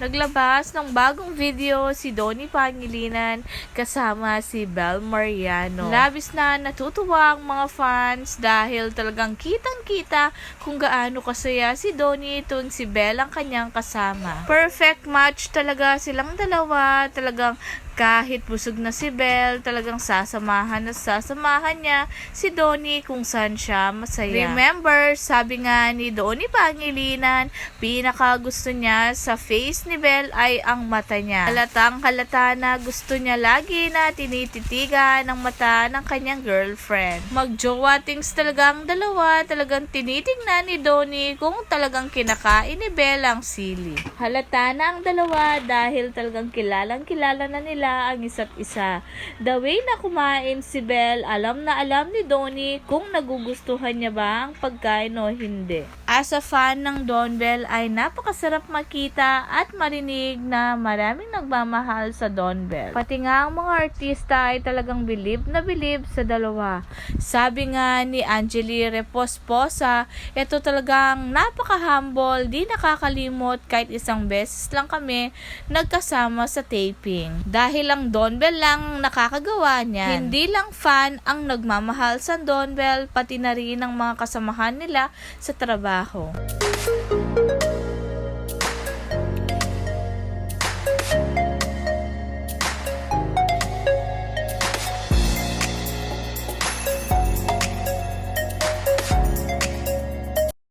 naglabas ng bagong video si Donnie Pangilinan kasama si Bel Mariano. Labis na natutuwa ang mga fans dahil talagang kitang-kita kung gaano kasaya si Donnie tuwing si Bel ang kanyang kasama. Perfect match talaga silang dalawa. Talagang kahit busog na si Belle, talagang sasamahan at sasamahan niya si Donnie kung saan siya masaya. Remember, sabi nga ni Donnie Pangilinan, pinaka gusto niya sa face ni Belle ay ang mata niya. Halatang halata na gusto niya lagi na tinititigan ang mata ng kanyang girlfriend. Magjowa things talaga ang dalawa, talagang tinitingnan ni Donnie kung talagang kinakain ni Belle ang sili. Halata na ang dalawa dahil talagang kilalang kilala na nila ang isa't isa. The way na kumain si Belle, alam na alam ni Donnie kung nagugustuhan niya ba ang pagkain o hindi. As a fan ng Don Bell ay napakasarap makita at marinig na maraming nagmamahal sa Don Bell. Pati nga ang mga artista ay talagang bilib na bilib sa dalawa. Sabi nga ni Angeli Reposposa, ito talagang napaka-humble, di nakakalimot kahit isang beses lang kami nagkasama sa taping. Dahil lang Don Bell lang nakakagawa niyan. Hindi lang fan ang nagmamahal sa Don Bell, pati na rin ang mga kasamahan nila sa trabaho.